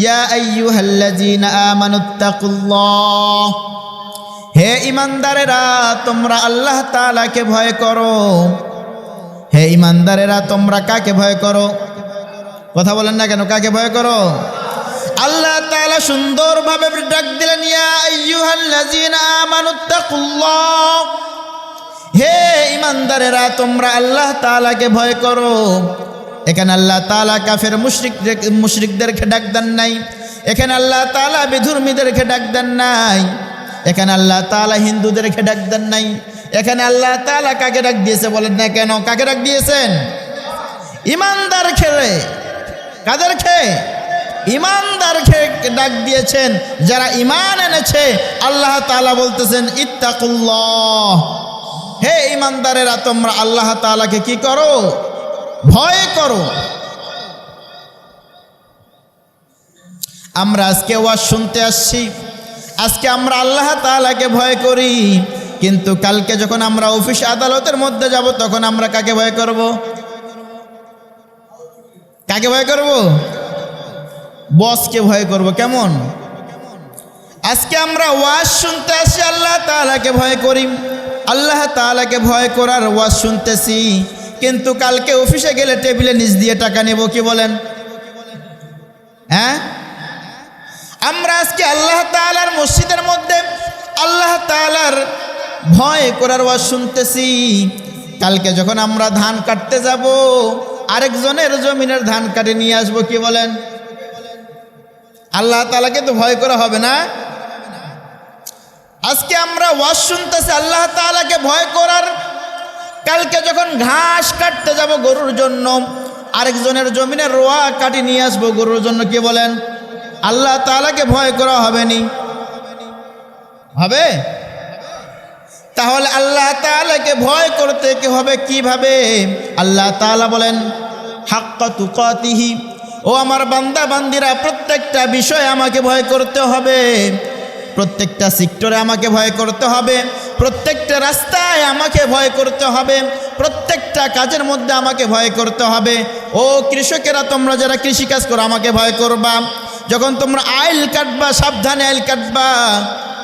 ইয়া আইয়ুহাল্লাযীনা আমানুত্তাকুল্লাহ হে ইমানদারেরা তোমরা আল্লাহ তাআলাকে ভয় করো। হে ইমানদারেরা তোমরা কাকে ভয় করো? কথা বলেন না কেন? কাকে ভয় করো? আল্লাহ তাআলা সুন্দরভাবে ডাক দিলেন, ইয়া আইয়ুহাল্লাযীনা আমানুত্তাকুল্লাহ হে ইমানদারেরা তোমরা আল্লাহ তাআলাকে ভয় করো। এখানে আল্লাহ তালা কাফের মুশরিক মুশরিকদেরকে ডাক দেন নাই। এখানে আল্লাহ তাআলা বিধর্মীদেরকে ডাক দেন নাই। এখানে আল্লাহ তাআলা হিন্দুদেরকে ডাক দেন নাই। এখানে আল্লাহ তালা কাকে ডাক দিয়েছে বলেন না কেন? কাকে ডাক দিয়েছেন? ইমানদার খেলে। কাদের খেয়ে? ইমানদার খেয়ে ডাক দিয়েছেন। যারা ইমান এনেছে, আল্লাহ তালা বলতেছেন, ইত্তাকুল্লাহ। হে ইমানদারেরা তোমরা আল্লাহ তাআলাকে কি করো? ভয় করো। আমরা আজকে ওয়াজ শুনতে আসছি। আজকে আমরা আল্লাহ তাআলাকে ভয় করি। কিন্তু কালকে যখন আমরা অফিস আদালতের মধ্যে যাব, তখন আমরা কাকে ভয় করব? কাকে ভয় করব? বসকে ভয় করব, কেমন? আজকে আমরা ওয়াজ শুনতে আসি, আল্লাহ তাআলাকে ভয় করি। আল্লাহ তাআলাকে ভয় করার ওয়াজ শুনতেছি। কিন্তু কালকে অফিসে গেলে টেবিলে নিচ দিয়ে টাকা নেব, কি বলেন? হ্যাঁ? আমরা আজকে আল্লাহ তাআলার মসজিদের মধ্যে আল্লাহ তাআলার ভয় করার ওয়াজ শুনতেছি। কালকে যখন আমরা ধান কাটতে যাব, আরেকজনের জমিনের ধান কাটে নিয়ে আসব, কি বলেন? আল্লাহ তাআলাকে তো ভয় করা হবে না? আজকে আমরা ওয়াজ শুনতেছি আল্লাহ তাআলাকে ভয় করার কালকে যখন ঘাস কাটতে যাব গরুর জন্য, আরেকজনের জমিনে রোয়া কাটি নিয়ে আসব গরুর জন্য, কি বলেন? আল্লাহ তাআলাকে ভয় করা হবে নি। হবে? তাহলে আল্লাহ তাআলাকে ভয় করতে কি হবে? কীভাবে? আল্লাহ তাআলা বলেন, হাক্কা তুকাতিহি। ও আমার বান্দা, বান্দিরা, প্রত্যেকটা বিষয়ে আমাকে ভয় করতে হবে। প্রত্যেকটা সেক্টরে আমাকে ভয় করতে হবে। প্রত্যেকটা রাস্তায় আমাকে ভয় করতে হবে, প্রত্যেকটা কাজের মধ্যে আমাকে ভয় করতে হবে। ও কৃষকেরা, তোমরা যারা কৃষিকাজ করো, আমাকে ভয় করবা। যখন তোমরা আইল কাটবা, সাবধানে আইল কাটবা।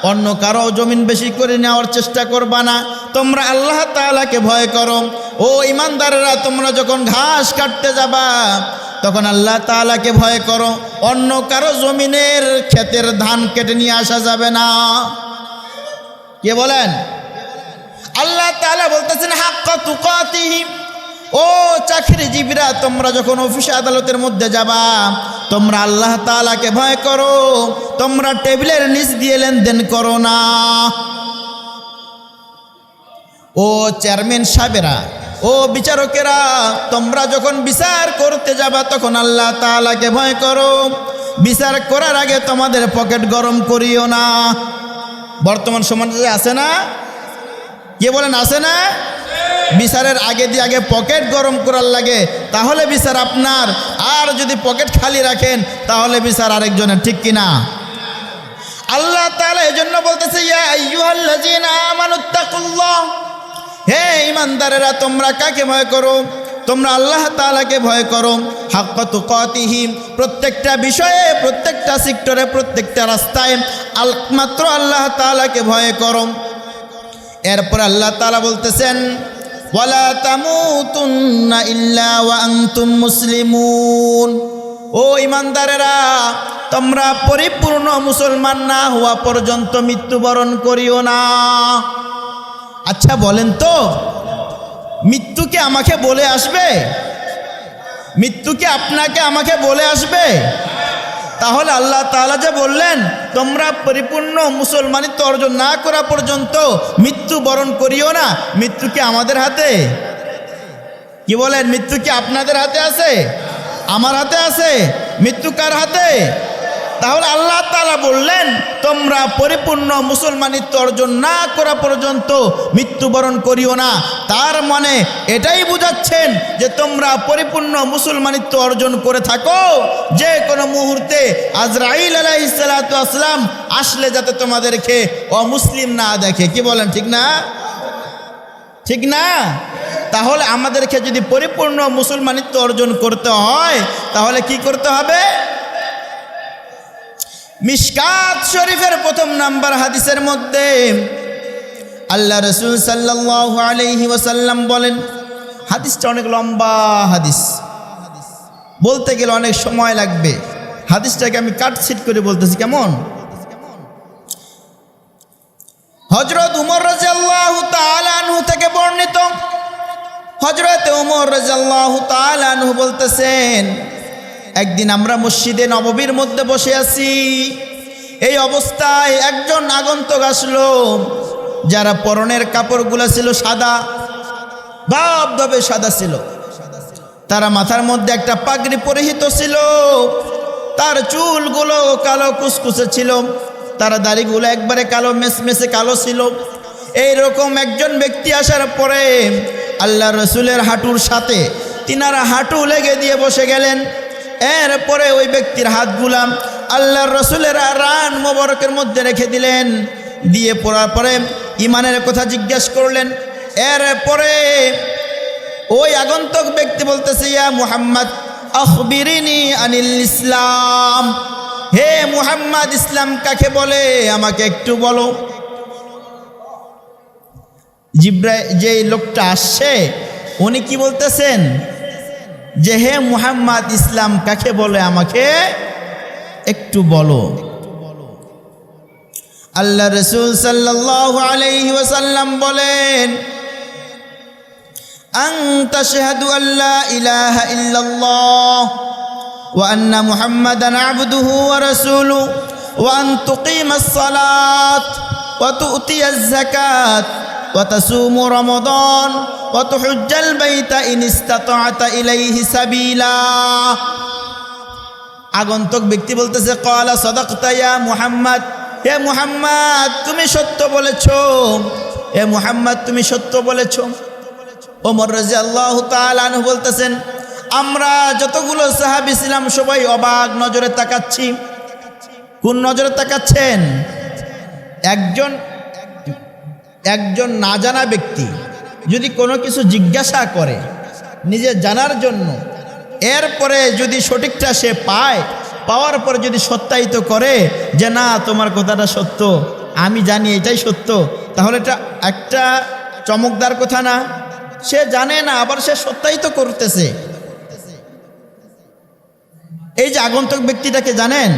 অন্য কারও জমিন বেশি করে নেওয়ার চেষ্টা করবা না। তোমরা আল্লাহ তাআলাকে ভয় করো। ও ইমানদারেরা, তোমরা যখন ঘাস কাটতে যাবা, তখন আল্লাহ তাআলাকে ভয় করো। অন্য কারও জমিনের ক্ষেতের ধান কেটে নিয়ে আসা যাবে না। কে বলেন? আল্লাহ তাআলা বলতেছেন, হাক্কা তুকাতিহি। ও চাকরিজীবীরা, তোমরা যখন অফিসে আদালতের মধ্যে যাবা, তোমরা আল্লাহ তাআলাকে ভয় করো। তোমরা টেবিলের নিচ দিয়ে লেনদেন করো না। ও চেয়ারম্যান সাহেবেরা, ও বিচারকেরা, তোমরা যখন বিচার করতে যাবা, তখন আল্লাহ তাআলাকে ভয় করো। বিচার করার আগে তোমাদের পকেট গরম করিও না। বর্তমান সমাজে আছে না? কে বলেন, আছে না? বিচারের আগে দিয়ে আগে পকেট গরম করার লাগে, তাহলে বিচার আপনার। আর যদি পকেট খালি রাখেন, তাহলে বিচার আরেকজনের, ঠিক কিনা? আল্লাহ তালা এই জন্য বলতেছে হে ইমানদারেরা তোমরা কাকে ভয় করো? তোমরা আল্লাহ তাআলাকে ভয় করো। হাক্কা তুকাতিহি প্রত্যেকটা বিষয়ে, প্রত্যেকটা সেক্টরে, প্রত্যেকটা রাস্তায় মাত্র আল্লাহ তাআলাকে ভয় করো এরপর আল্লাহ তাআলা বলতেছেন, ওয়ালা তামুতুন্না ইল্লা ওয়া মুসলিমুন। ও ইমানদারেরা তোমরা পরিপূর্ণ মুসলমান না হওয়া পর্যন্ত মৃত্যুবরণ করিও না। আচ্ছা বলেন তো, মৃত্যু কি আমাকে বলে আসবে? মৃত্যু কি আপনাকে আমাকে বলে আসবে? তাহলে আল্লাহ তালা যে বললেন, তোমরা পরিপূর্ণ মুসলমানিত্ব অর্জন না করা পর্যন্ত মৃত্যু বরণ করিও না। মৃত্যু কি আমাদের হাতে? কি বলেন? মৃত্যু কি আপনাদের হাতে আছে? আমার হাতে আছে। মৃত্যু কার হাতে? তাহলে আল্লাহ তালা বললেন, তোমরা পরিপূর্ণ মুসলমানিত্ব অর্জন না করা পর্যন্ত মৃত্যুবরণ করিও না। তার মানে এটাই বুঝাচ্ছেন যে তোমরা পরিপূর্ণ মুসলমানিত্ব অর্জন করে থাকো, যে কোনো মুহূর্তে আজরাইল আলাইসালাম আসলে যাতে তোমাদেরকে অমুসলিম না দেখে। কি বলেন, ঠিক না? ঠিক না? তাহলে আমাদেরকে যদি পরিপূর্ণ মুসলমানিত্ব অর্জন করতে হয়, তাহলে কি করতে হবে? মিশকাত শরীফের প্রথম নাম্বার হাদিসের মধ্যে আল্লাহ রসুল সাল্লাহ আলহি ওসাল্লাম বলেন, হাদিসটা অনেক লম্বা হাদিস। বলতে গেলে অনেক সময় লাগবে। হাদিসটাকে আমি কাটছিট করে বলতেছি, কেমন? হজরত উমর রাজাল্লাহ তালানহু থেকে বর্ণিত। হজরত উমর রাজাল্লাহ তালানহু বলতেছেন একদিন আমরা মসজিদে নববীর মধ্যে বসে আছি। এই অবস্থায় একজন আগন্তক আসলো, যারা পরনের কাপড়গুলো ছিল সাদা, ভাব ধবে সাদা ছিল। তারা মাথার মধ্যে একটা পাগড়ি পরিহিত ছিল, তার চুলগুলো কালো কুসকুসে ছিল, তার দাড়িগুলো একবারে কালো মেসমেসে কালো ছিল। এই রকম একজন ব্যক্তি আসার পরে আল্লাহ রসুলের হাঁটুর সাথে তিনারা হাঁটু লেগে দিয়ে বসে গেলেন। এরপরে ওই ব্যক্তির হাত গুলাম আল্লাহর রসুলের রান মোবারকের মধ্যে রেখে দিলেন। দিয়ে পড়ার পরে ইমানের কথা জিজ্ঞেস করলেন। এরপরে ওই আগন্তক ব্যক্তি বলতেছে, ইয়া মুহাম্মদ, আখবিরিনি আনিল ইসলাম। হে মুহাম্মদ, ইসলাম কাকে বলে? আমাকে একটু বলো। জিব্রাই যে লোকটা আসছে, উনি কি বলতেছেন? যে হে মুহাম্মদ ইসলাম কাকে বলে আমাকে? একটু বলো। আল্লাহ রসুল সাল্লাহ আলাইহি ওয়াসাল্লাম বলেন আং তাশহাদু আল্লাহ ইলাহা ইল্লাল্লাহ, ওয়া আন্না মুহাম্মাদান আবদুহু ওয়া রাসূলুহু ওয়া আন তুকিমাস সালাত, ওয়া তুতিয়াজ وتصوم رمضان وتحج البيت إن استطعت إليه سبيلا আগন্তক ব্যক্তি বলতেছে কলা সদকতা ইয়া মুহাম্মদ হে মুহাম্মদ তুমি সত্য বলেছ হে মুহাম্মদ তুমি সত্য বলেছ ওমর রাজি আল্লাহ তালু বলতেছেন আমরা যতগুলো সাহাবি ছিলাম সবাই অবাক নজরে তাকাচ্ছি কোন নজরে তাকাচ্ছেন একজন একজন না জানা ব্যক্তি যদি কোনো কিছু জিজ্ঞাসা করে নিজে জানার জন্য, এরপরে যদি সঠিকটা সে পায়, পাওয়ার পরে যদি সত্যায়িত করে যে না, তোমার কথাটা সত্য, আমি জানি এটাই সত্য, তাহলে এটা একটা চমকদার কথা না। সে জানে না, আবার সে সত্যায়িত করতেছে। এই যে আগন্তক ব্যক্তিটাকে জানেন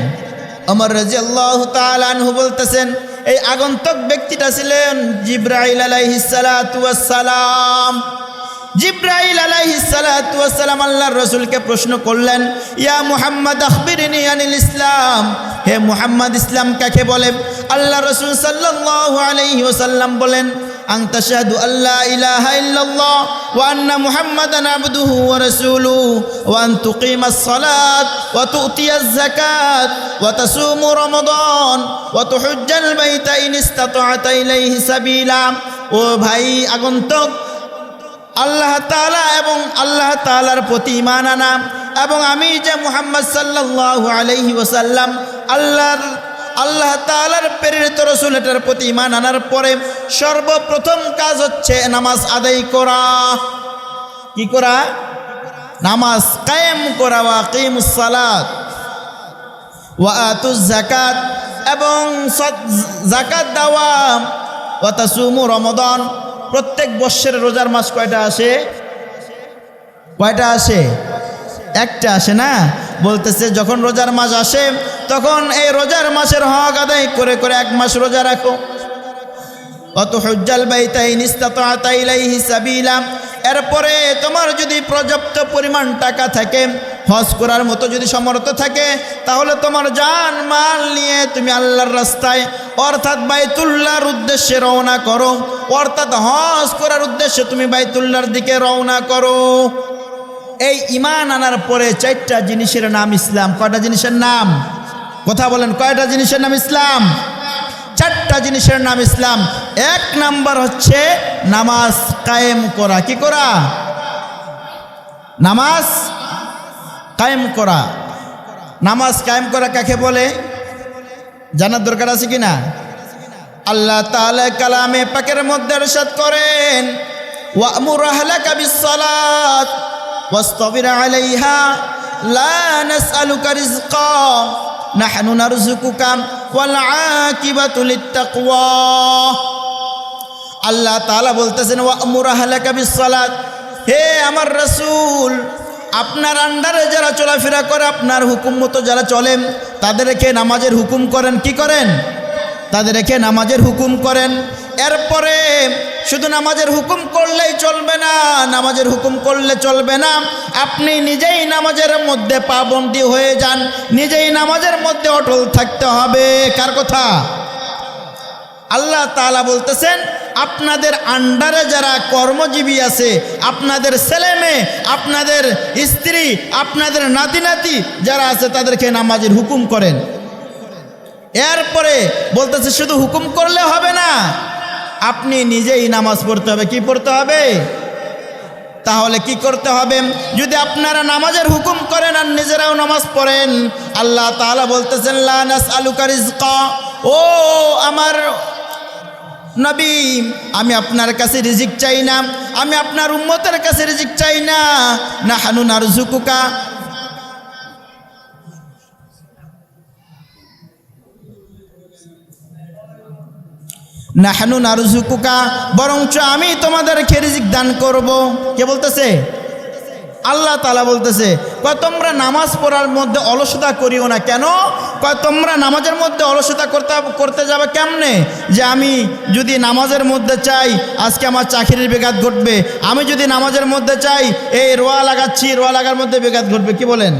অমর রাজি আল্লাহ তালু বলতেছেন এই আগন্তক ব্যক্তিটা ছিলেন জিব্রাইল আলাইহিসালাম জিব্রাইল আলাইহিসালাম আল্লাহর রসুলকে প্রশ্ন করলেন, ইয়া মুহাম্মদ, আখবিরিনী আনিল ইসলাম। হে মুহাম্মদ, ইসলাম কাকে বলে? আল্লাহ রসুল সাল্লাল্লাহু আলাইহি ওয়াসাল্লাম বলেন ইলাহা ইল্লাল্লাহ ওয়া আন্না মুহাম্মাদান আবদুহু ওয়া রাসূলুহু ওয়া আন তুকিমাস সালাত ওয়া তু'তিয়াজ যাকাত ওয়া তাসুমু রমাদান ওয়া তুহুজ্জাল বাইতা ইন ইসতাতা'তা ইলাইহি ও ভাই আগন্তক, আল্লাহ তালা এবং আল্লাহ তালার প্রতি ইমান আনা। এবং আমি যে মুহাম্মদ সাল্লাহ আলহি ওসাল্লাম আল্লাহর আল্লাহ তালার প্রেরিত রসুল এটার প্রতি ইমান আনার পরে সর্বপ্রথম কাজ হচ্ছে নামাজ আদায় করা। কি করা? নামাজ কায়েম করা, ওয়া কিমুসালাত ওয়া আতুজ জাকাত এবং জাকাত দেওয়া, ওয়া তাসুমু রমদান। প্রত্যেক বৎসরের রোজার মাস কয়টা আসে? কয়টা আসে? একটা আসে না? বলতেছে, যখন রোজার মাস আসে, তখন এই রোজার মাসের হক আদায় করে করে এক মাস রোজা রাখো। অত হজ্জাল বাইতাই নিস্তাতাইলাইহি সাবিলা। এরপরে তোমার যদি পর্যাপ্ত পরিমাণ টাকা থাকে, হজ করার মতো যদি সমর্থ থাকে, তাহলে তোমার জান, মাল নিয়ে তুমি আল্লাহর রাস্তায় অর্থাৎ বাইতুল্লাহর উদ্দেশ্যে রওনা করো। অর্থাৎ হজ করার উদ্দেশ্যে তুমি বাইতুল্লাহর দিকে রওনা করো। এই ইমান আনার পরে চারটা জিনিসের নাম ইসলাম কয়টা জিনিসের নাম কথা বলেন কয়টা জিনিসের নাম ইসলাম চারটা জিনিসের নাম ইসলাম এক নাম্বার হচ্ছে নামাজ কায়েম করা কি করা নামাজ কায়েম করা নামাজ কায়েম করা কাকে বলে জানার দরকার আছে কি না আল্লাহ তাআলা কালামে পাকের মধ্যে ارشاد করেন ওয়ামুর আহলাকা বিসসালাত ওয়াসতাবির আলাইহা লা নাসআলুকা রিজকা নাহনু নারযুকুকা ওয়াল আকিবাতু লিত্তাকওয়া আল্লাহ তাআলা বলতেছেন, ওয়ামুর আহলাকা বিসসালাত হে আমার রাসূল, আপনার আন্ডারে যারা চলাফেরা করে, আপনার হুকুম মতো যারা চলেন তাদেরকে নামাজের হুকুম করেন, কি করেন? তাদেরকে নামাজের হুকুম করেন। এরপরে শুধু নামাজের হুকুম করলেই চলবে না, নামাজের হুকুম করলে চলবে না। আপনি নিজেই নামাজের মধ্যে পাবন্দি হয়ে যান, নিজেই নামাজের মধ্যে অটল থাকতে হবে। কার কথা? আল্লাহ তাআলা বলতেছেন, আপনাদের আন্ডারে যারা কর্মজীবী আছে, আপনাদের ছেলে মেয়ে, আপনাদের স্ত্রী, আপনাদের নাতি নাতি যারা আছে, তাদেরকে নামাজের হুকুম করেন। এরপরে বলতেছে, শুধু হুকুম করলে হবে না আপনি নিজেই নামাজ পড়তে হবে। কি পড়তে হবে? তাহলে কি করতে হবে? যদি আপনারা নামাজের হুকুম করেন আর নিজেরাও নামাজ পড়েন, আল্লাহ তাআলা বলতেছেন, লা নাসআলুকা রিজকা ও আমার নবী, আমি আপনার কাছে রিজিক চাই না, আমি আপনার উম্মতের কাছে রিজিক চাই না। না হানু নারজুকুকা না হানু নারজুকুকা, বরঞ্চ আমি তোমাদেরকে রিজিক দান করব। কে বলতেছে? আল্লাহ তালা বলতেছে, কয় তোমরা নামাজ পড়ার মধ্যে অলসতা করিও না। কেন? কয় তোমরা নামাজের মধ্যে অলসতা করতে করতে যাবে কেমনে? যে আমি যদি নামাজের মধ্যে চাই, আজকে আমার চাকরির বেঘাত ঘটবে। আমি যদি নামাজের মধ্যে চাই, এই রোয়া লাগাচ্ছি, রোয়া লাগার মধ্যে বেঘাত ঘটবে। কি বলেন?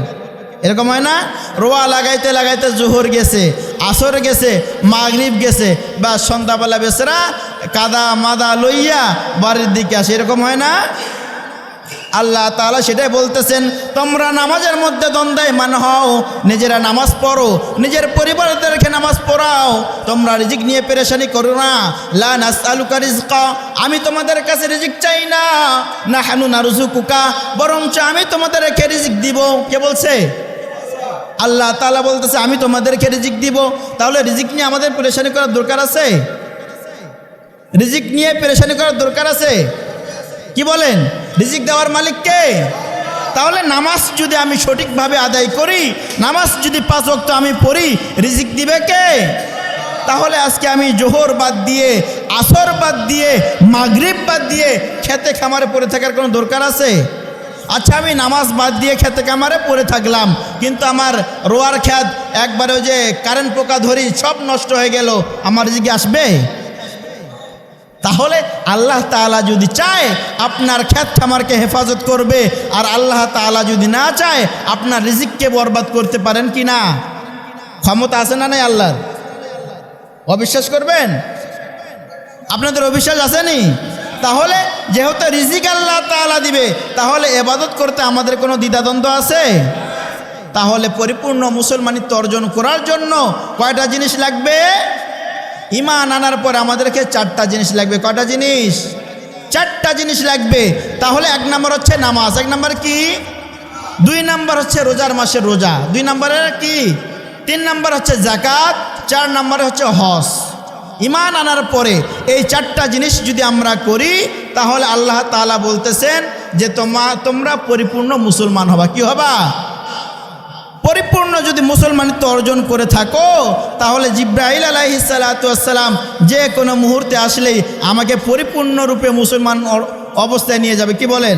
এরকম হয় না? রোয়া লাগাইতে লাগাইতে জোহর গেছে। আসর গেছে, মাগরিব গেছে, বা সন্ধ্যাবেলা বেসরা কাদা মাদা লইয়া বাড়ির দিকে আসে। এরকম হয় না? আল্লাহ তাআলা সেটাই বলতেছেন, তোমরা নামাজের মধ্যে দ্বন্দ্বায় মান হও, নিজেরা নামাজ পড়ো, নিজের পরিবারদেরকে নামাজ পড়াও, তোমরা রিজিক নিয়ে পেরেশানি করো না। লা আমি তোমাদের কাছে রিজিক চাই না। না হানু নারুজুকুকা, বরঞ্চ আমি তোমাদেরকে রিজিক দিব। কে বলছে? আল্লাহ তালা বলতেছে, আমি তোমাদেরকে রিজিক দিব। তাহলে রিজিক নিয়ে আমাদের পরেশানি করার দরকার আছে? রিজিক নিয়ে পরেশানি করার দরকার আছে? কি বলেন? রিজিক দেওয়ার মালিক কে? তাহলে নামাজ যদি আমি সঠিকভাবে আদায় করি, নামাজ যদি পাঁচ ওয়াক্ত আমি পড়ি, রিজিক দিবে কে? তাহলে আজকে আমি জোহর বাদ দিয়ে, আসর বাদ দিয়ে, মাগরিব বাদ দিয়ে খেতে খামারে পড়ে থাকার কোনো দরকার আছে? আচ্ছা আমি নামাজ বাদ দিয়ে খেতে কামারে পড়ে থাকলাম। কিন্তু আমার রোয়ার খ্যাত একবারে যে কারেন্ট পোকা ধরি, সব নষ্ট হয়ে গেল। আমার রিজিকে আসবে? তাহলে আল্লাহ তাআলা যদি চায়, আপনার খ্যাত খামারকে হেফাজত করবে, আর আল্লাহ তাআলা যদি না চায়, আপনার রিজিককে বরবাদ করতে পারেন কি না? ক্ষমতা আছে না নাই আল্লাহর? অবিশ্বাস করবেন? আপনাদের অবিশ্বাস আসেনি তাহলে যেহেতু রিজিক আল্লাহ তাআলা দিবে, তাহলে এবাদত করতে আমাদের কোনো দ্বিধাদ্বন্দ্ব আছে? তাহলে পরিপূর্ণ মুসলমানিত্ব অর্জন করার জন্য কয়টা জিনিস লাগবে? ইমান আনার পর আমাদেরকে চারটা জিনিস লাগবে। কয়টা জিনিস? চারটা জিনিস লাগবে। তাহলে এক নম্বর হচ্ছে নামাজ, এক নম্বর কি? দুই নম্বর হচ্ছে রোজার মাসের রোজা, দুই নম্বরের কি? তিন নম্বর হচ্ছে জাকাত চার নম্বরে হচ্ছে হস ইমান আনার পরে এই চারটা জিনিস যদি আমরা করি, তাহলে আল্লাহ তাআলা বলতেছেন যে তোমা, তোমরা পরিপূর্ণ মুসলমান হবা। কি হবা? পরিপূর্ণ যদি মুসলমানিত্ব অর্জন করে থাকো, তাহলে জিব্রাহিল আলাইসালাতাম যে কোনো মুহূর্তে আসলেই আমাকে পরিপূর্ণরূপে মুসলমান অবস্থায় নিয়ে যাবে। কি বলেন?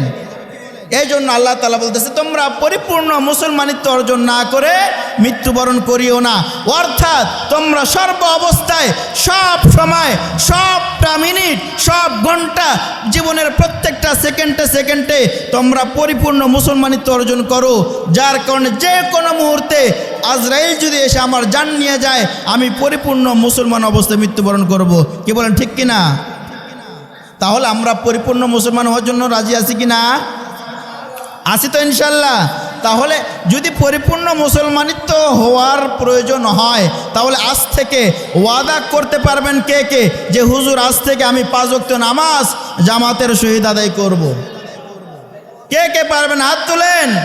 এই জন্য আল্লাহ তালা বলতেছে, তোমরা পরিপূর্ণ মুসলমানিত্ব অর্জন না করে মৃত্যুবরণ করিও না। অর্থাৎ তোমরা সর্ব অবস্থায়, সব সময়, সবটা মিনিট, সব ঘণ্টা, জীবনের প্রত্যেকটা সেকেন্ডে সেকেন্ডে তোমরা পরিপূর্ণ মুসলমানিত্ব অর্জন করো। যার কারণে যে কোনো মুহূর্তে আজরাইল যদি এসে আমার জান নিয়ে যায়, আমি পরিপূর্ণ মুসলমান অবস্থায় মৃত্যুবরণ করব। কি বলেন, ঠিক কি না তাহলে আমরা পরিপূর্ণ মুসলমান হওয়ার জন্য রাজি আছি কি আছি তো ইনশাল্লাহ। তাহলে যদি পরিপূর্ণ মুসলমানিত্ব হওয়ার প্রয়োজন হয়, তাহলে আজ থেকে ওয়াদা করতে পারবেন কে কে? যে হুজুর, আজ থেকে আমি পাঁচ ওয়াক্ত নামাজ জামাতের শহীদ আদায় করব। কে কে পারবেন? হাত তুলেন।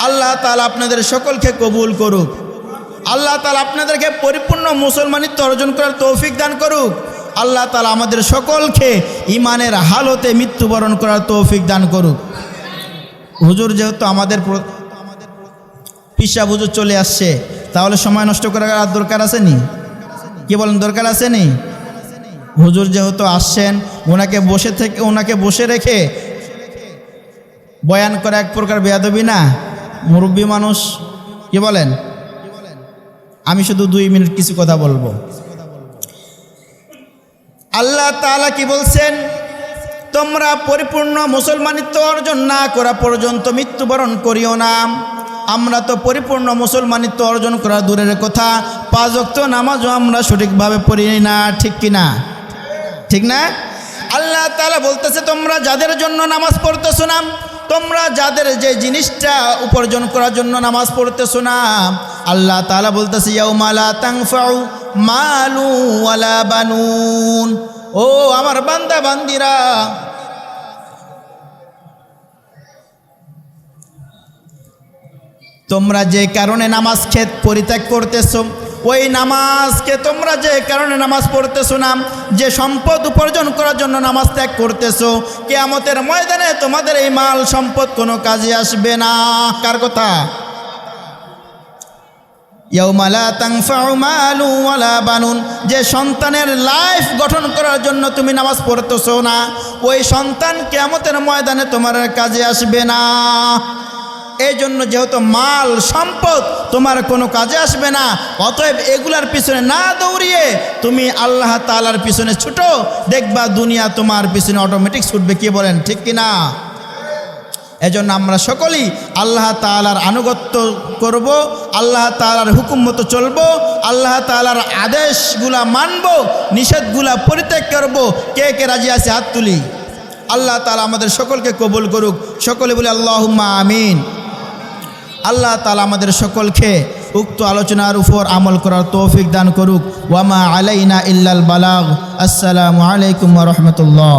আল্লাহ তালা আপনাদের সকলকে কবুল করুক। আল্লাহ তালা আপনাদেরকে পরিপূর্ণ মুসলমানিত্ব অর্জন করার তৌফিক দান করুক। আল্লাহ তালা আমাদের সকলকে ইমানের হালতে মৃত্যুবরণ করার তৌফিক দান করুক। হুজুর যেহেতু আমাদের পিসা হুজুর চলে আসছে, তাহলে সময় নষ্ট করার আর দরকার আছে নি? কি বলেন, দরকার আছে নি? হুজুর যেহেতু আসছেন, ওনাকে বসে থেকে ওনাকে বসে রেখে বয়ান করা এক প্রকার বেয়াদবি না? মুরব্বী মানুষ, কি বলেন? আমি শুধু দুই মিনিট কিছু কথা বলব। আল্লাহ তাআলা কি বলছেন? তোমরা পরিপূর্ণ মুসলমানিত্ব অর্জন না করা পর্যন্ত মৃত্যুবরণ করিও না। আমরা তো পরিপূর্ণ মুসলমানিত্ব অর্জন করা দূরের কথা। পাঁচ অক্ত নামাজও আমরা সঠিকভাবে পড়ি না, ঠিক কি না? ঠিক না? আল্লাহ তালা বলতেছে, তোমরা যাদের জন্য নামাজ পড়তেছো না, তোমরা যাদের যে জিনিসটা উপার্জন করার জন্য নামাজ পড়তেছো না, আল্লাহ তালা বলতেছে ইয়াউমালা তাংফাউ মালু ওয়ালা বানুন। ও আমার বান্দা বান্দিরা তোমরা যে কারণে নামাজ খেত পরিত্যাগ করতেছো, ওই নামাজকে তোমরা যে কারণে নামাজ পড়তেছো না, যে সম্পদ উপার্জন করার জন্য নামাজ ত্যাগ করতেছো, কেয়ামতের ময়দানে তোমাদের এই মাল সম্পদ কোনো কাজে আসবে না। কার কথা? যে সন্তানের লাইফ গঠন করার জন্য তুমি নামাজ পড়তেছো না, ওই সন্তান কেয়ামতের ময়দানে তোমার কাজে আসবে না। এই জন্য যেহেতু মাল, সম্পদ তোমার কোনো কাজে আসবে না, অতএব এগুলার পিছনে না দৌড়িয়ে তুমি আল্লাহ তালার পিছনে ছুটো, দেখবা দুনিয়া তোমার পিছনে অটোমেটিক ছুটবে, কি বলেন, ঠিক কি না এজন্য আমরা সকলেই আল্লাহ তালার আনুগত্য করব, আল্লাহ তালার হুকুম মতো চলবো, আল্লাহ তালার আদেশগুলা মানব, নিষেধগুলা পরিত্যাগ করব। কে কে রাজি আছে হাত তুলি? আল্লাহ তালা আমাদের সকলকে কবুল করুক। সকলে বলে আল্লাহ আমিন। আল্লাহ তালা আমাদের সকলকে উক্ত আলোচনার উপর আমল করার তৌফিক দান করুক। ওয়ামা আলাইনা ইল্লাল বালাগ। আসসালামু আলাইকুম রহমতুল্লাহ।